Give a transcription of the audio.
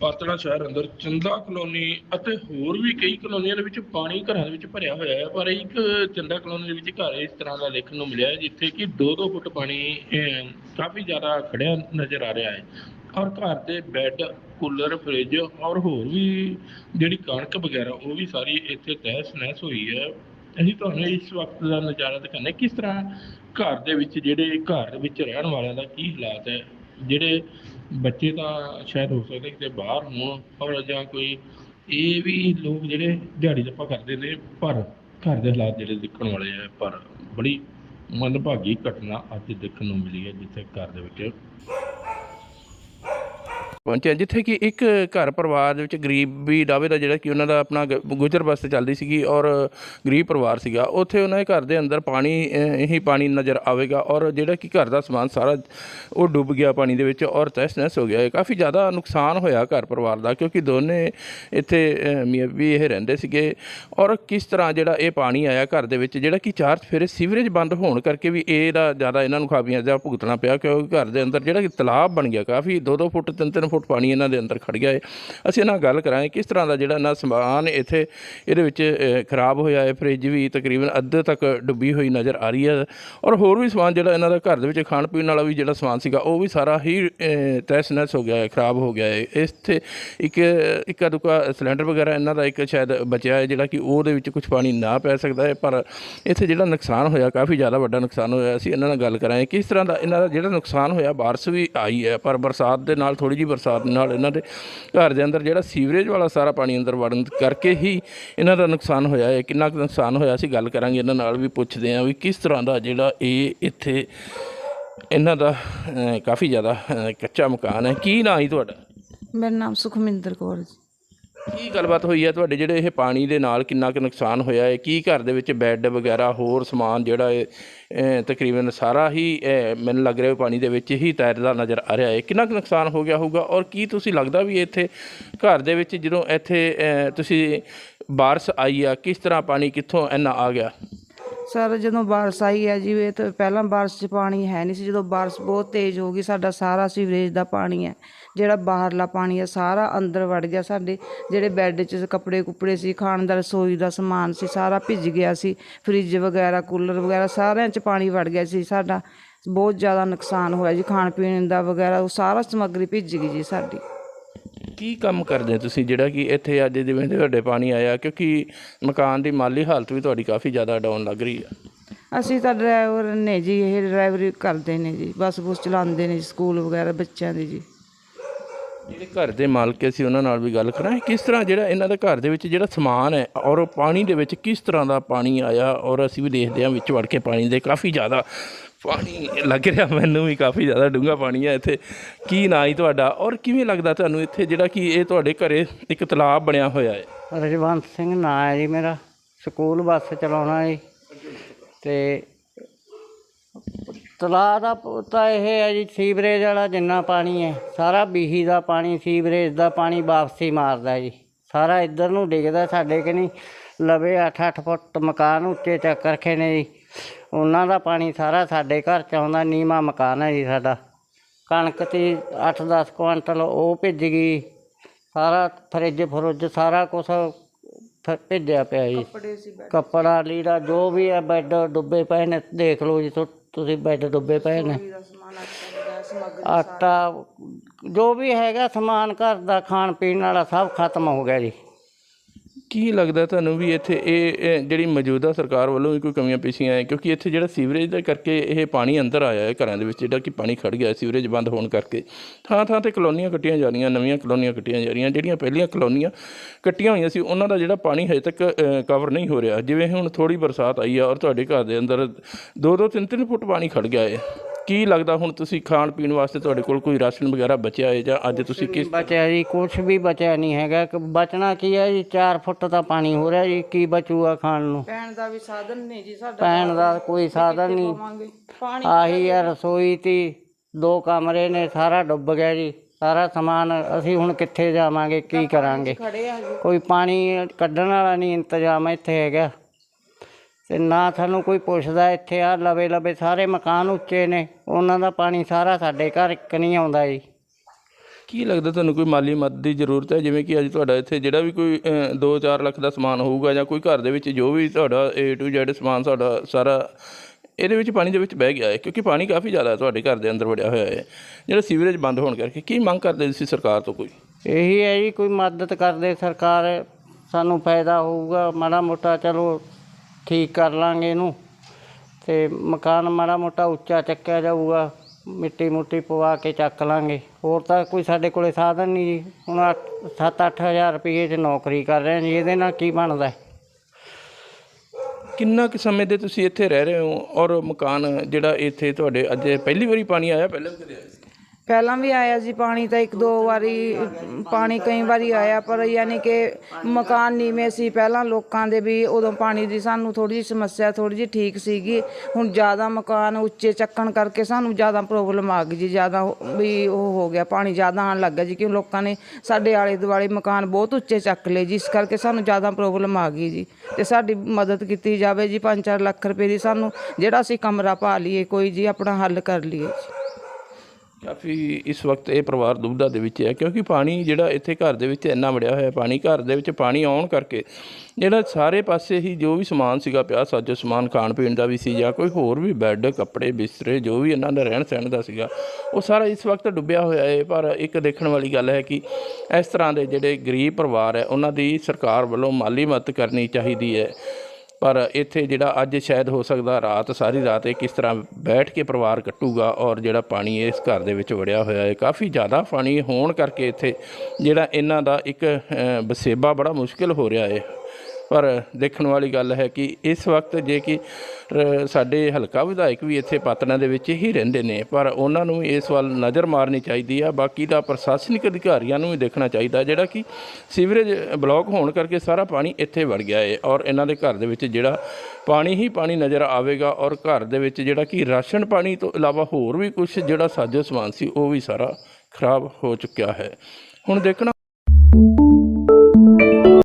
ਪਾਤੜਾ ਸ਼ਹਿਰ ਅੰਦਰ ਚੰਦਾ ਕਲੋਨੀ ਅਤੇ ਹੋਰ ਵੀ ਕਈ ਕਲੋਨੀਆਂ ਦੇ ਵਿੱਚ ਪਾਣੀ ਘਰਾਂ ਦੇ ਵਿੱਚ ਭਰਿਆ ਹੋਇਆ ਹੈ, ਪਰ ਇੱਕ ਚੰਦਾ ਕਲੋਨੀ ਦੇ ਵਿੱਚ ਘਰ ਇਸ ਤਰ੍ਹਾਂ ਦਾ ਦੇਖਣ ਨੂੰ ਮਿਲਿਆ ਜਿੱਥੇ ਕਿ 2-2 ਫੁੱਟ ਪਾਣੀ ਕਾਫੀ ਜ਼ਿਆਦਾ ਖੜਿਆ ਨਜ਼ਰ ਆ ਰਿਹਾ ਹੈ। ਔਰ ਘਰ ਦੇ ਬੈੱਡ, ਕੂਲਰ, ਫ੍ਰਿਜ ਔਰ ਹੋਰ ਵੀ ਜਿਹੜੀ ਕਣਕ ਵਗੈਰਾ, ਉਹ ਵੀ ਸਾਰੀ ਇੱਥੇ ਤਹਿਸ ਨਹਿਸ ਹੋਈ ਹੈ। ਅਸੀਂ ਤੁਹਾਨੂੰ ਇਸ ਵਕਤ ਦਾ ਨਜ਼ਾਰਾ ਦਿਖਾਉਂਦੇ ਹਾਂ, ਕਿਸ ਤਰ੍ਹਾਂ ਘਰ ਦੇ ਵਿੱਚ, ਜਿਹੜੇ ਘਰ ਵਿੱਚ ਰਹਿਣ ਵਾਲਿਆਂ ਦਾ ਕੀ ਹਾਲਾਤ ਹੈ, ਜਿਹੜੇ ਬੱਚੇ ਤਾਂ ਸ਼ਾਇਦ ਹੋ ਸਕਦਾ ਕਿਤੇ ਬਾਹਰ ਹੋਣ ਔਰ ਜਾਂ ਕੋਈ ਇਹ ਵੀ ਲੋਕ ਜਿਹੜੇ ਦਿਹਾੜੀ ਦੱਪਾ ਕਰਦੇ ਨੇ, ਪਰ ਘਰ ਦੇ ਹਾਲਾਤ ਜਿਹੜੇ ਦੇਖਣ ਵਾਲੇ ਆ, ਪਰ ਬੜੀ ਮੰਦਭਾਗੀ ਘਟਨਾ ਅੱਜ ਦੇਖਣ ਨੂੰ ਮਿਲੀ ਹੈ, ਜਿੱਥੇ ਘਰ ਦੇ ਵਿੱਚ ਪਹੁੰਚਿਆ, ਜਿੱਥੇ ਕਿ ਇੱਕ ਘਰ ਪਰਿਵਾਰ ਦੇ ਵਿੱਚ ਗਰੀਬੀ ਦਾਅਵੇ ਦਾ ਜਿਹੜਾ ਕਿ ਉਹਨਾਂ ਦਾ ਆਪਣਾ ਗ- ਗੁਜ਼ਰ ਬਸਤ ਚੱਲਦੀ ਸੀਗੀ ਔਰ ਗਰੀਬ ਪਰਿਵਾਰ ਸੀਗਾ। ਉੱਥੇ ਉਹਨਾਂ ਦੇ ਘਰ ਦੇ ਅੰਦਰ ਪਾਣੀ ਹੀ ਪਾਣੀ ਨਜ਼ਰ ਆਵੇਗਾ ਔਰ ਜਿਹੜਾ ਕਿ ਘਰ ਦਾ ਸਮਾਨ ਸਾਰਾ ਉਹ ਡੁੱਬ ਗਿਆ ਪਾਣੀ ਦੇ ਵਿੱਚ ਔਰ ਤਹਿਸ ਨਹਿਸ ਹੋ ਗਿਆ। ਕਾਫੀ ਜ਼ਿਆਦਾ ਨੁਕਸਾਨ ਹੋਇਆ ਘਰ ਪਰਿਵਾਰ ਦਾ, ਕਿਉਂਕਿ ਦੋਨੇ ਇੱਥੇ ਮੀਆਂ ਵੀ ਇਹ ਰਹਿੰਦੇ ਸੀਗੇ ਔਰ ਕਿਸ ਤਰ੍ਹਾਂ ਜਿਹੜਾ ਇਹ ਪਾਣੀ ਆਇਆ ਘਰ ਦੇ ਵਿੱਚ, ਜਿਹੜਾ ਕਿ ਚਾਰ ਫੇਰੇ ਸੀਵਰੇਜ ਬੰਦ ਹੋਣ ਕਰਕੇ ਵੀ ਇਹਦਾ ਜ਼ਿਆਦਾ ਇਹਨਾਂ ਨੂੰ ਖਾਬੀਆਂ ਜਾਂ ਭੁਗਤਣਾ ਪਿਆ, ਕਿਉਂਕਿ ਘਰ ਦੇ ਅੰਦਰ ਜਿਹੜਾ ਕਿ ਤਲਾਬ ਬਣ ਗਿਆ, ਕਾਫੀ 2-2 ਫੁੱਟ 3-3 ਫੁੱਟ ਪਾਣੀ ਇਹਨਾਂ ਦੇ ਅੰਦਰ ਖੜ ਗਿਆ ਹੈ ਅਸੀਂ ਇਹਨਾਂ ਨਾਲ ਗੱਲ ਕਰਾਂਗੇ ਕਿਸ ਤਰ੍ਹਾਂ ਦਾ ਜਿਹੜਾ ਇਹਨਾਂ ਸਮਾਨ ਇੱਥੇ ਇਹਦੇ ਵਿੱਚ ਖਰਾਬ ਹੋਇਆ ਹੈ ਫ੍ਰਿਜ ਵੀ ਤਕਰੀਬਨ ਅੱਧੇ ਤੱਕ ਡੁੱਬੀ ਹੋਈ ਨਜ਼ਰ ਆ ਰਹੀ ਹੈ ਔਰ ਹੋਰ ਵੀ ਸਮਾਨ ਜਿਹੜਾ ਇਹਨਾਂ ਦਾ ਘਰ ਦੇ ਵਿੱਚ ਖਾਣ ਪੀਣ ਵਾਲਾ ਵੀ ਜਿਹੜਾ ਸਮਾਨ ਸੀਗਾ ਉਹ ਵੀ ਸਾਰਾ ਹੀ ਅਹ, ਤਹਿਸ ਨਹਿਸ ਹੋ ਗਿਆ ਹੈ ਖਰਾਬ ਹੋ ਗਿਆ ਹੈ ਇੱਥੇ ਇੱਕ ਇੱਕਾ ਦੁੱਕਾ ਸਿਲੰਡਰ ਵਗੈਰਾ ਇਹਨਾਂ ਦਾ ਇੱਕ ਸ਼ਾਇਦ ਬਚਿਆ ਹੈ ਜਿਹੜਾ ਕਿ ਉਹਦੇ ਵਿੱਚ ਕੁਝ ਪਾਣੀ ਨਾ ਪੈ ਸਕਦਾ ਹੈ ਪਰ ਇੱਥੇ ਜਿਹੜਾ ਨੁਕਸਾਨ ਹੋਇਆ ਕਾਫੀ ਜ਼ਿਆਦਾ ਵੱਡਾ ਨੁਕਸਾਨ ਹੋਇਆ। ਅਸੀਂ ਇਹਨਾਂ ਨਾਲ ਗੱਲ ਕਰਾਂਗੇ ਕਿਸ ਤਰ੍ਹਾਂ ਦਾ ਇਹਨਾਂ ਦਾ ਜਿਹੜਾ ਨੁਕਸਾਨ ਹੋਇਆ ਬਾਰਿਸ਼ ਵੀ ਆਈ ਹੈ ਪਰ ਬਰਸਾਤ ਦੇ ਨਾਲ ਥੋੜੀ ਜਿਹੀ ਬਰਸਾਤ ਨਾਲ ਇਹਨਾਂ ਦੇ ਘਰ ਦੇ ਅੰਦਰ ਜਿਹੜਾ ਸੀਵਰੇਜ ਵਾਲਾ ਸਾਰਾ ਪਾਣੀ ਅੰਦਰ ਵੜਨ ਕਰਕੇ ਹੀ ਇਹਨਾਂ ਦਾ ਨੁਕਸਾਨ ਹੋਇਆ ਹੈ। ਕਿੰਨਾ ਕੁ ਨੁਕਸਾਨ ਹੋਇਆ ਅਸੀਂ ਗੱਲ ਕਰਾਂਗੇ ਇਹਨਾਂ ਨਾਲ ਵੀ, ਪੁੱਛਦੇ ਹਾਂ ਵੀ ਕਿਸ ਤਰ੍ਹਾਂ ਦਾ ਜਿਹੜਾ ਇਹ ਇੱਥੇ ਇਹਨਾਂ ਦਾ ਕਾਫੀ ਜ਼ਿਆਦਾ ਕੱਚਾ ਮਕਾਨ ਹੈ। ਕੀ ਨਾਂ ਹੈ ਤੁਹਾਡਾ? ਮੇਰਾ ਨਾਮ ਸੁਖਮਿੰਦਰ ਕੌਰ ਜੀ। ਕੀ ਗੱਲਬਾਤ ਹੋਈ ਹੈ ਤੁਹਾਡੇ ਜਿਹੜੇ ਇਹ ਪਾਣੀ ਦੇ ਨਾਲ ਕਿੰਨਾ ਕੁ ਨੁਕਸਾਨ ਹੋਇਆ ਹੈ? ਕੀ ਘਰ ਦੇ ਵਿੱਚ ਬੈੱਡ ਵਗੈਰਾ ਹੋਰ ਸਮਾਨ ਜਿਹੜਾ ਹੈ ਅਹ, ਤਕਰੀਬਨ ਸਾਰਾ ਹੀ ਅਹ, ਮੈਨੂੰ ਲੱਗ ਰਿਹਾ ਵੀ ਪਾਣੀ ਦੇ ਵਿੱਚ ਹੀ ਤੈਰਦਾ ਨਜ਼ਰ ਆ ਰਿਹਾ ਹੈ। ਕਿੰਨਾ ਕੁ ਨੁਕਸਾਨ ਹੋ ਗਿਆ ਹੋਊਗਾ? ਔਰ ਕੀ ਤੁਸੀਂ ਲੱਗਦਾ ਵੀ ਇੱਥੇ ਘਰ ਦੇ ਵਿੱਚ ਜਦੋਂ ਇੱਥੇ ਅਹ, ਤੁਸੀਂ ਬਾਰਿਸ਼ ਆਈ ਆ ਕਿਸ ਤਰ੍ਹਾਂ ਪਾਣੀ ਕਿੱਥੋਂ ਇੰਨਾ ਆ ਗਿਆ? ਸਰ, ਜਦੋਂ ਬਾਰਿਸ਼ ਆਈ ਹੈ ਜੀ, ਇਹ ਤਾਂ ਪਹਿਲਾਂ ਬਾਰਿਸ਼ 'ਚ ਪਾਣੀ ਹੈ ਨਹੀਂ ਸੀ। ਜਦੋਂ ਬਾਰਿਸ਼ ਬਹੁਤ ਤੇਜ਼ ਹੋ ਗਈ, ਸਾਡਾ ਸਾਰਾ ਸੀਵਰੇਜ ਦਾ ਪਾਣੀ ਹੈ। ਜਿਹੜਾ ਬਾਹਰਲਾ ਪਾਣੀ ਹੈ, ਸਾਰਾ ਅੰਦਰ ਵੜ ਗਿਆ। ਸਾਡੇ ਜਿਹੜੇ ਬੈੱਡ 'ਚ ਕੱਪੜੇ ਕੁਪੜੇ ਸੀ, ਖਾਣ ਦਾ, ਰਸੋਈ ਦਾ ਸਮਾਨ ਸੀ, ਸਾਰਾ ਭਿੱਜ ਗਿਆ ਸੀ। ਫ੍ਰਿਜ ਵਗੈਰਾ, ਕੂਲਰ ਵਗੈਰਾ, ਸਾਰਿਆਂ 'ਚ ਪਾਣੀ ਵੜ ਗਿਆ ਸੀ। ਸਾਡਾ ਬਹੁਤ ਜ਼ਿਆਦਾ ਨੁਕਸਾਨ ਹੋਇਆ ਜੀ ਖਾਣ ਪੀਣ ਦਾ ਵਗੈਰਾ, ਉਹ ਸਾਰਾ ਸਮੱਗਰੀ ਭਿੱਜ ਗਈ ਜੀ ਸਾਡੀ। ਕੀ ਕੰਮ ਕਰਦੇ ਤੁਸੀਂ? ਜਿਹੜਾ ਕਿ ਇੱਥੇ ਅੱਜ ਜਿਵੇਂ ਤੁਹਾਡੇ ਪਾਣੀ ਆਇਆ ਕਿਉਂਕਿ ਮਕਾਨ ਦੀ ਮਾਲੀ ਹਾਲਤ ਵੀ ਤੁਹਾਡੀ ਕਾਫੀ ਜ਼ਿਆਦਾ ਡਾਊਨ ਲੱਗ ਰਹੀ ਆ। ਅਸੀਂ ਤਾਂ ਡਰਾਈਵਰ ਨੇ ਜੀ ਇਹ ਡਰਾਈਵਰੀ ਕਰਦੇ ਨੇ ਜੀ ਬੱਸ ਬੁਸ ਚਲਾਉਂਦੇ ਨੇ ਜੀ ਸਕੂਲ ਵਗੈਰਾ ਬੱਚਿਆਂ ਦੇ ਜੀ। ਜਿਹੜੇ ਘਰ ਦੇ ਮਾਲਕ ਸੀ ਉਹਨਾਂ ਨਾਲ ਵੀ ਗੱਲ ਕਰਾਂ ਕਿਸ ਤਰ੍ਹਾਂ ਜਿਹੜਾ ਇਹਨਾਂ ਦੇ ਘਰ ਦੇ ਵਿੱਚ ਜਿਹੜਾ ਸਮਾਨ ਹੈ ਔਰ ਉਹ ਪਾਣੀ ਦੇ ਵਿੱਚ ਕਿਸ ਤਰ੍ਹਾਂ ਦਾ ਪਾਣੀ ਆਇਆ ਔਰ ਅਸੀਂ ਵੀ ਦੇਖਦੇ ਹਾਂ ਵਿੱਚ ਵੜ ਕੇ ਪਾਣੀ ਦੇ ਕਾਫੀ ਜ਼ਿਆਦਾ ਪਾਣੀ ਲੱਗ ਰਿਹਾ, ਮੈਨੂੰ ਵੀ ਕਾਫੀ ਜ਼ਿਆਦਾ ਡੂੰਘਾ ਪਾਣੀ ਹੈ ਇੱਥੇ। ਕੀ ਨਾਂ ਹੈ ਤੁਹਾਡਾ ਔਰ ਕਿਵੇਂ ਲੱਗਦਾ ਤੁਹਾਨੂੰ ਇੱਥੇ ਜਿਹੜਾ ਕਿ ਇਹ ਤੁਹਾਡੇ ਘਰੇ ਇੱਕ ਤਲਾਬ ਬਣਿਆ ਹੋਇਆ ਹੈ? ਰਜਵੰਤ ਸਿੰਘ ਨਾਂ ਹੈ ਜੀ ਮੇਰਾ, ਸਕੂਲ ਬੱਸ ਚਲਾਉਣਾ ਜੀ। ਤੇ ਤਲਾਅ ਦਾ ਤਾਂ ਇਹ ਹੈ ਜੀ, ਸੀਵਰੇਜ ਵਾਲਾ ਜਿੰਨਾ ਪਾਣੀ ਹੈ, ਸਾਰਾ ਬੀਹੀ ਦਾ ਪਾਣੀ, ਸੀਵਰੇਜ ਦਾ ਪਾਣੀ ਵਾਪਸੀ ਮਾਰਦਾ ਜੀ। ਸਾਰਾ ਇੱਧਰ ਨੂੰ ਡਿੱਗਦਾ ਸਾਡੇ ਕਿ ਨਹੀਂ, ਲਵੇ 8-8 ਫੁੱਟ ਮਕਾਨ ਉੱਚੇ ਚੱਕ ਰੱਖੇ ਨੇ ਜੀ। ਉਹਨਾਂ ਦਾ ਪਾਣੀ ਸਾਰਾ ਸਾਡੇ ਘਰ ਚ ਆਉਂਦਾ ਨੀਵਾਂ ਮਕਾਨ ਹੈ ਜੀ ਸਾਡਾ। ਕਣਕ ਤੇ 8-10 ਕੁਆਂਟਲ ਉਹ ਭਿੱਜ ਗਈ। ਸਾਰਾ ਫਰਿੱਜ ਫਰੁੱਜ ਸਾਰਾ ਕੁਝ ਭਿੱਜਿਆ ਪਿਆ ਜੀ। ਕੱਪੜਾ ਲੀੜਾ ਜੋ ਵੀ ਹੈ ਬੈੱਡ ਡੁੱਬੇ ਪਏ ਨੇ ਦੇਖ ਲਓ ਜੀ ਤੁ- ਤੁਸੀਂ ਬੈੱਡ ਡੁੱਬੇ ਪਏ ਨੇ। ਆਟਾ ਜੋ ਵੀ ਹੈਗਾ ਸਮਾਨ ਘਰ ਦਾ ਖਾਣ ਪੀਣ ਵਾਲਾ ਸਭ ਖਤਮ ਹੋ ਗਿਆ ਜੀ। ਕੀ ਲੱਗਦਾ ਤੁਹਾਨੂੰ ਵੀ ਇੱਥੇ ਇਹ ਜਿਹੜੀ ਮੌਜੂਦਾ ਸਰਕਾਰ ਵੱਲੋਂ ਵੀ ਕੋਈ ਕਮੀਆਂ ਪੇਸ਼ੀਆਂ ਹੈ ਕਿਉਂਕਿ ਇੱਥੇ ਜਿਹੜਾ ਸੀਵਰੇਜ ਦਾ ਕਰਕੇ ਇਹ ਪਾਣੀ ਅੰਦਰ ਆਇਆ ਹੈ ਘਰਾਂ ਦੇ ਵਿੱਚ, ਜਿਹੜਾ ਕਿ ਪਾਣੀ ਖੜ ਗਿਆ, ਸੀਵਰੇਜ ਬੰਦ ਹੋਣ ਕਰਕੇ। ਥਾਂ ਥਾਂ ਤੇ ਕਲੋਨੀਆਂ ਕੱਟੀਆਂ ਜਾ ਰਹੀਆਂ, ਨਵੀਆਂ ਕਲੋਨੀਆਂ ਕੱਟੀਆਂ ਜਾ ਰਹੀਆਂ, ਜਿਹੜੀਆਂ ਪਹਿਲੀਆਂ ਕਲੋਨੀਆਂ ਕੱਟੀਆਂ ਹੋਈਆਂ ਸੀ, ਉਹਨਾਂ ਦਾ ਜਿਹੜਾ ਪਾਣੀ ਹਜੇ ਤੱਕ ਕਵਰ ਨਹੀਂ ਹੋ ਰਿਹਾ। ਜਿਵੇਂ ਹੁਣ ਥੋੜੀ ਬਰਸਾਤ ਆਈ ਆ ਔਰ ਤੁਹਾਡੇ ਘਰ ਦੇ ਅੰਦਰ 2-2 3-3 ਫੁੱਟ ਪਾਣੀ ਖੜ ਗਿਆ ਹੈ। ਕੀ ਲੱਗਦਾ ਹੁਣ ਤੁਸੀਂ ਖਾਣ ਪੀਣ ਵਾਸਤੇ ਤੁਹਾਡੇ ਕੋਲ ਕੋਈ ਰਾਸ਼ਨ ਵਗੈਰਾ ਬਚਿਆ ਹੈ ਜਾਂ ਅੱਜ ਤੁਸੀਂ ਕਿਸ ਬਚਿਆ ਜੀ ਕੁਝ ਵੀ ਬਚਿਆ ਨਹੀਂ ਹੈਗਾ। ਕਿ ਬਚਣਾ ਕੀ ਹੈ ਜੀ 4 ਫੁੱਟ ਤਾਂ ਪਾਣੀ ਹੋ ਰਿਹਾ ਜੀ ਕੀ ਬਚੂਗਾ ਖਾਣ ਨੂੰ? ਪੈਣ ਦਾ ਵੀ ਸਾਧਨ ਨਹੀਂ ਜੀ ਸਾਡਾ। ਪੈਣ ਦਾ ਕੋਈ ਸਾਧਨ ਨਹੀਂ। ਪਾਣੀ ਆਹੀ ਹੈ ਰਸੋਈ ਤੀ ਦੋ ਕਮਰੇ ਨੇ ਸਾਰਾ ਡੁੱਬ ਗਿਆ ਜੀ। ਸਾਰਾ ਸਮਾਨ ਅਸੀਂ ਹੁਣ ਕਿੱਥੇ ਜਾਵਾਂਗੇ ਕੀ ਕਰਾਂਗੇ? ਕੋਈ ਪਾਣੀ ਕੱਢਣ ਵਾਲਾ ਨਹੀਂ ਇੰਤਜ਼ਾਮ ਇੱਥੇ ਹੈਗਾ। ਤੇ ਨਾ ਸਾਨੂੰ ਕੋਈ ਪੁੱਛਦਾ ਇੱਥੇ ਆ ਲਵੇ ਲਵੇ ਸਾਰੇ ਮਕਾਨ ਉੱਚੇ ਨੇ ਉਹਨਾਂ ਦਾ ਪਾਣੀ ਸਾਰਾ ਸਾਡੇ ਘਰ ਇੱਕ ਨਹੀਂ ਆਉਂਦਾ ਜੀ। ਕੀ ਲੱਗਦਾ ਤੁਹਾਨੂੰ ਕੋਈ ਮਾਲੀ ਮਦਦ ਦੀ ਜ਼ਰੂਰਤ ਹੈ? ਜਿਵੇਂ ਕਿ ਅੱਜ ਤੁਹਾਡਾ ਇੱਥੇ ਜਿਹੜਾ ਵੀ ਕੋਈ 2-4 ਲੱਖ ਦਾ ਸਮਾਨ ਹੋਊਗਾ ਜਾਂ ਕੋਈ ਘਰ ਦੇ ਵਿੱਚ ਜੋ ਵੀ ਤੁਹਾਡਾ A to Z ਸਮਾਨ ਤੁਹਾਡਾ ਸਾਰਾ ਇਹਦੇ ਵਿੱਚ ਪਾਣੀ ਦੇ ਵਿੱਚ ਬਹਿ ਗਿਆ ਹੈ ਕਿਉਂਕਿ ਪਾਣੀ ਕਾਫੀ ਜ਼ਿਆਦਾ ਤੁਹਾਡੇ ਘਰ ਦੇ ਅੰਦਰ ਵੜਿਆ ਹੋਇਆ ਹੈ। ਜਿਹੜਾ ਸੀਵਰੇਜ ਬੰਦ ਹੋਣ ਕਰਕੇ ਕੀ ਮੰਗ ਕਰਦੇ ਤੁਸੀਂ ਸਰਕਾਰ ਤੋਂ ਕੋਈ? ਇਹੀ ਹੈ ਜੀ ਕੋਈ ਮਦਦ ਕਰਦੇ ਸਰਕਾਰ ਸਾਨੂੰ ਫਾਇਦਾ ਹੋਊਗਾ ਮਾੜਾ ਮੋਟਾ ਚਲੋ ਠੀਕ ਕਰ ਲਾਂਗੇ ਇਹਨੂੰ। ਤੇ ਮਕਾਨ ਮਾੜਾ ਮੋਟਾ ਉੱਚਾ ਚੱਕਿਆ ਜਾਊਗਾ, ਮਿੱਟੀ ਮੁੱਟੀ ਪਵਾ ਕੇ ਚੱਕ ਲਾਂਗੇ। ਹੋਰ ਤਾਂ ਕੋਈ ਸਾਡੇ ਕੋਲੇ ਸਾਧਨ ਨਹੀਂ ਜੀ। ਹੁਣ 7-8000 ਰੁਪਏ 'ਚ ਨੌਕਰੀ ਕਰ ਰਹੇ ਹਾਂ ਜੀ। ਇਹਦੇ ਨਾਲ ਕੀ ਬਣਦਾ? ਹੈ? ਕਿੰਨਾ ਕੁ ਸਮੇਂ ਦੇ ਤੁਸੀਂ ਇੱਥੇ ਰਹਿ ਰਹੇ ਹੋ ਔਰ ਮਕਾਨ ਜਿਹੜਾ ਇੱਥੇ ਤੁਹਾਡੇ ਅੱਜ ਪਹਿਲੀ ਵਾਰੀ ਪਾਣੀ ਆਇਆ, ਪਹਿਲਾਂ ਵੀ ਕਦੇ ਆਇਆ ਸੀ? ਪਹਿਲਾਂ ਵੀ ਆਇਆ ਜੀ ਪਾਣੀ ਤਾਂ ਇੱਕ ਦੋ ਵਾਰੀ, ਪਾਣੀ ਕਈ ਵਾਰੀ ਆਇਆ, ਪਰ ਯਾਨੀ ਕਿ ਮਕਾਨ ਨੀਵੇਂ ਸੀ। ਪਹਿਲਾਂ ਲੋਕਾਂ ਦੇ ਵੀ ਉਦੋਂ ਪਾਣੀ ਦੀ ਸਾਨੂੰ ਥੋੜੀ ਜਿਹੀ ਸਮੱਸਿਆ ਥੋੜੀ ਜਿਹੀ ਠੀਕ ਸੀਗੀ। ਹੁਣ ਜ਼ਿਆਦਾ ਮਕਾਨ ਉੱਚੇ ਚੱਕਣ ਕਰਕੇ ਸਾਨੂੰ ਜ਼ਿਆਦਾ ਪ੍ਰੋਬਲਮ ਆ ਗਈ ਜੀ। ਜ਼ਿਆਦਾ ਵੀ ਉਹ ਹੋ ਗਿਆ, ਪਾਣੀ ਜ਼ਿਆਦਾ ਆਉਣ ਲੱਗ ਗਿਆ ਜੀ, ਕਿਉਂ ਲੋਕਾਂ ਨੇ ਸਾਡੇ ਆਲੇ ਦੁਆਲੇ ਮਕਾਨ ਬਹੁਤ ਉੱਚੇ ਚੱਕ ਲਏ ਜੀ। ਇਸ ਕਰਕੇ ਸਾਨੂੰ ਜ਼ਿਆਦਾ ਪ੍ਰੋਬਲਮ ਆ ਗਈ ਜੀ। ਤੇ ਸਾਡੀ ਮਦਦ ਕੀਤੀ ਜਾਵੇ ਜੀ 5-4 ਲੱਖ ਰੁਪਏ ਦੀ ਸਾਨੂੰ, ਜਿਹੜਾ ਅਸੀਂ ਕਮਰਾ ਪਾ ਲਈਏ, ਕੋਈ ਜੀ ਆਪਣਾ ਹੱਲ ਕਰ ਲਈਏ ਜੀ। ਕਾਫੀ ਇਸ ਵਕਤ ਇਹ ਪਰਿਵਾਰ ਦੁਬਦਾ ਦੇ ਵਿੱਚ ਹੈ, ਕਿਉਂਕਿ ਪਾਣੀ ਜਿਹੜਾ ਇੱਥੇ ਘਰ ਦੇ ਵਿੱਚ ਇੰਨਾ ਵੜਿਆ ਹੋਇਆ ਪਾਣੀ, ਘਰ ਦੇ ਵਿੱਚ ਪਾਣੀ ਆਉਣ ਕਰਕੇ ਜਿਹੜਾ ਸਾਰੇ ਪਾਸੇ ਹੀ ਜੋ ਵੀ ਸਮਾਨ ਸੀਗਾ ਪਿਆ ਸਾਜੋ ਸਮਾਨ, ਖਾਣ ਪੀਣ ਦਾ ਵੀ ਸੀ ਜਾਂ ਕੋਈ ਹੋਰ ਵੀ ਬੈੱਡ, ਕੱਪੜੇ, ਬਿਸਤਰੇ, ਜੋ ਵੀ ਇਹਨਾਂ ਦਾ ਰਹਿਣ ਸਹਿਣ ਦਾ ਸੀਗਾ, ਉਹ ਸਾਰਾ ਇਸ ਵਕਤ ਡੁੱਬਿਆ ਹੋਇਆ ਹੈ। ਪਰ ਇੱਕ ਦੇਖਣ ਵਾਲੀ ਗੱਲ ਹੈ ਕਿ ਇਸ ਤਰ੍ਹਾਂ ਦੇ ਜਿਹੜੇ ਗਰੀਬ ਪਰਿਵਾਰ ਹੈ, ਉਹਨਾਂ ਦੀ ਸਰਕਾਰ ਵੱਲੋਂ ਮਾਲੀ ਮਦਦ ਕਰਨੀ ਚਾਹੀਦੀ ਹੈ। ਪਰ ਇੱਥੇ ਜਿਹੜਾ ਅੱਜ ਸ਼ਾਇਦ ਹੋ ਸਕਦਾ ਰਾਤ ਸਾਰੀ ਰਾਤ ਇਹ ਕਿਸ ਤਰ੍ਹਾਂ ਬੈਠ ਕੇ ਪਰਿਵਾਰ ਕੱਟੂਗਾ ਔਰ ਜਿਹੜਾ ਪਾਣੀ ਇਸ ਘਰ ਦੇ ਵਿੱਚ ਵੜਿਆ ਹੋਇਆ ਹੈ ਕਾਫੀ ਜ਼ਿਆਦਾ ਪਾਣੀ ਹੋਣ ਕਰਕੇ ਇੱਥੇ ਜਿਹੜਾ ਇਹਨਾਂ ਦਾ ਇੱਕ ਅ, ਵਸੇਬਾ ਬੜਾ ਮੁਸ਼ਕਿਲ ਹੋ ਰਿਹਾ ਹੈ। ਪਰ ਦੇਖਣ ਵਾਲੀ ਗੱਲ ਹੈ ਕਿ ਇਸ ਵਕਤ ਜੇ ਕਿ ਅ, ਸਾਡੇ ਹਲਕਾ ਵਿਧਾਇਕ ਵੀ ਇੱਥੇ ਪਾਤਣਾ ਦੇ ਵਿੱਚ ਹੀ ਰਹਿੰਦੇ ਨੇ ਪਰ ਉਹਨਾਂ ਨੂੰ ਇਸ ਵੱਲ ਨਜ਼ਰ ਮਾਰਨੀ ਚਾਹੀਦੀ ਆ। ਬਾਕੀ ਦਾ ਪ੍ਰਸ਼ਾਸਨਿਕ ਅਧਿਕਾਰੀਆਂ ਨੂੰ ਵੀ ਦੇਖਣਾ ਚਾਹੀਦਾ ਜਿਹੜਾ ਕਿ ਸੀਵਰੇਜ ਬਲੌਕ ਹੋਣ ਕਰਕੇ ਸਾਰਾ ਪਾਣੀ ਇੱਥੇ ਵੜ ਗਿਆ ਏ ਔਰ ਇਹਨਾਂ ਦੇ ਘਰ ਦੇ ਵਿੱਚ ਜਿਹੜਾ ਪਾਣੀ ਹੀ ਪਾਣੀ ਨਜ਼ਰ ਆਵੇਗਾ ਔਰ ਘਰ ਦੇ ਵਿੱਚ ਜਿਹੜਾ ਕਿ ਰਾਸ਼ਨ ਪਾਣੀ ਤੋਂ ਇਲਾਵਾ ਹੋਰ ਵੀ ਕੁਝ ਜਿਹੜਾ ਸਾਜੋ ਸਮਾਨ ਸੀ ਉਹ ਵੀ ਸਾਰਾ ਖਰਾਬ ਹੋ ਚੁੱਕਿਆ ਹੈ। ਹੁਣ ਦੇਖਣਾ